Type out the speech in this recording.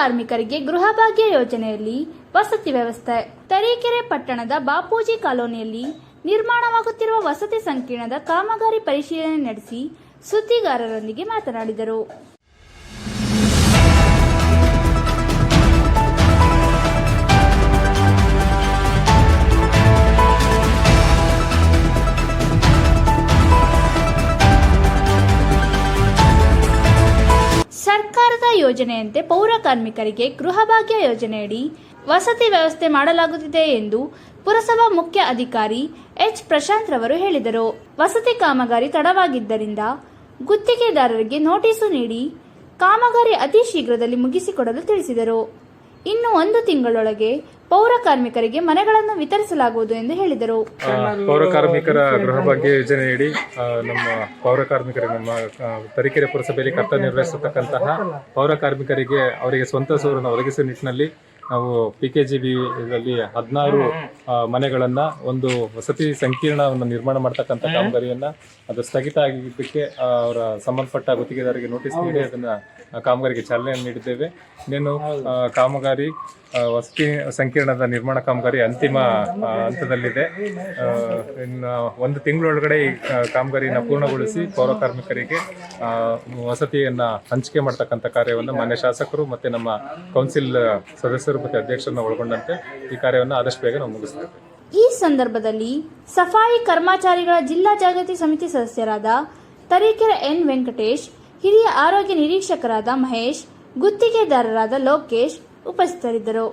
ಕಾರ್ಮಿಕರಿಗೆ ಗೃಹಭಾಗ್ಯ ಯೋಜನೆಯಲ್ಲಿ ವಸತಿ ವ್ಯವಸ್ಥೆ. ತರೀಕೆರೆ ಪಟ್ಟಣದ ಬಾಪೂಜಿ ಕಾಲೋನಿಯಲ್ಲಿ ನಿರ್ಮಾಣವಾಗುತ್ತಿರುವ ವಸತಿ ಸಂಕೀರ್ಣದ ಕಾಮಗಾರಿ ಪರಿಶೀಲನೆ ನಡೆಸಿ ಸುದ್ದಿಗಾರರೊಂದಿಗೆ ಮಾತನಾಡಿದರು. ಸರ್ಕಾರದ ಯೋಜನೆಯಂತೆ ಪೌರ ಕಾರ್ಮಿಕರಿಗೆ ಗೃಹಭಾಗ್ಯ ಯೋಜನೆಯಡಿ ವಸತಿ ವ್ಯವಸ್ಥೆ ಮಾಡಲಾಗುತ್ತಿದೆ ಎಂದು ಪುರಸಭಾ ಮುಖ್ಯ ಅಧಿಕಾರಿ ಎಚ್ ಪ್ರಶಾಂತ್ ರವರು ಹೇಳಿದರು. ವಸತಿ ಕಾಮಗಾರಿ ತಡವಾಗಿದ್ದರಿಂದ ಗುತ್ತಿಗೆದಾರರಿಗೆ ನೋಟಿಸು ನೀಡಿ ಕಾಮಗಾರಿ ಅತಿ ಶೀಘ್ರದಲ್ಲಿ ಮುಗಿಸಿಕೊಡಲು ತಿಳಿಸಿದರು. ಇನ್ನು ಒಂದು ತಿಂಗಳೊಳಗೆ ಪೌರ ಕಾರ್ಮಿಕರಿಗೆ ಮನೆಗಳನ್ನು ವಿತರಿಸಲಾಗುವುದು ಎಂದು ಹೇಳಿದರು. ಪೌರ ಕಾರ್ಮಿಕರ ಗೃಹ ಭಾಗ್ಯ ಯೋಜನೆಯಡಿ ನಮ್ಮ ಪೌರ ಕಾರ್ಮಿಕರ, ನಮ್ಮ ತರೀಕೆರೆ ಪುರಸಭೆಯಲ್ಲಿ ಕರ್ತವ್ಯ ನಿರ್ವಹಿಸತಕ್ಕಂತಹ ಪೌರ ಕಾರ್ಮಿಕರಿಗೆ ಅವರಿಗೆ ಸ್ವಂತ ಸೂರನ್ನು ಒದಗಿಸುವ ನಿಟ್ಟಿನಲ್ಲಿ ನಾವು ಪಿ ಕೆ ಜಿ ಬಿ ಇದರಲ್ಲಿ ಹದಿನಾರು ಮನೆಗಳನ್ನ ಒಂದು ವಸತಿ ಸಂಕೀರ್ಣವನ್ನು ನಿರ್ಮಾಣ ಮಾಡ್ತಕ್ಕಂಥ ಕಾಮಗಾರಿಯನ್ನ ಅದು ಸ್ಥಗಿತ ಆಗಿದ್ದಕ್ಕೆ ಅವರ ಸಂಬಂಧಪಟ್ಟ ಗುತ್ತಿಗೆದಾರರಿಗೆ ನೋಟಿಸ್ ನೀಡಿ ಅದನ್ನ ಕಾಮಗಾರಿಗೆ ಚಾಲನೆ ನೀಡಿದ್ದೇವೆ. ಇನ್ನೇನು ಕಾಮಗಾರಿ ವಸತಿ ಸಂಕೀರ್ಣದ ನಿರ್ಮಾಣ ಕಾಮಗಾರಿ ಅಂತಿಮ ಹಂತದಲ್ಲಿದೆ. ಇನ್ನು ಒಂದು ತಿಂಗಳೊಳಗಡೆ ಈ ಕಾಮಗಾರಿಯನ್ನ ಕಾಮಗಾರಿನ ಪೂರ್ಣಗೊಳಿಸಿ ಪೌರ ಕಾರ್ಮಿಕರಿಗೆ ವಸತಿಯನ್ನ ಹಂಚಿಕೆ ಮಾಡ್ತಕ್ಕಂಥ ಕಾರ್ಯವನ್ನು ಮಾನ್ಯ ಶಾಸಕರು ಮತ್ತೆ ನಮ್ಮ ಕೌನ್ಸಿಲ್ ಸದಸ್ಯರು ಮತ್ತೆ ಅಧ್ಯಕ್ಷರನ್ನ ಒಳಗೊಂಡಂತೆ ಈ ಕಾರ್ಯವನ್ನು ಆದಷ್ಟು ಬೇಗ ನಾವು ಮುಗಿಸ್ತೇವೆ. ಈ ಸಂದರ್ಭದಲ್ಲಿ ಸಫಾಯಿ ಕರ್ಮಚಾರಿಗಳ ಜಿಲ್ಲಾ ಜಾಗೃತಿ ಸಮಿತಿ ಸದಸ್ಯರಾದ ತರೀಕೆರೆ ಎನ್ ವೆಂಕಟೇಶ್, ಹಿರಿಯ ಆರೋಗ್ಯ ನಿರೀಕ್ಷಕರಾದ ಮಹೇಶ್, ಗುತ್ತಿಗೆದಾರರಾದ ಲೋಕೇಶ್ ಉಪಸ್ಥಿತರಿದ್ದರು.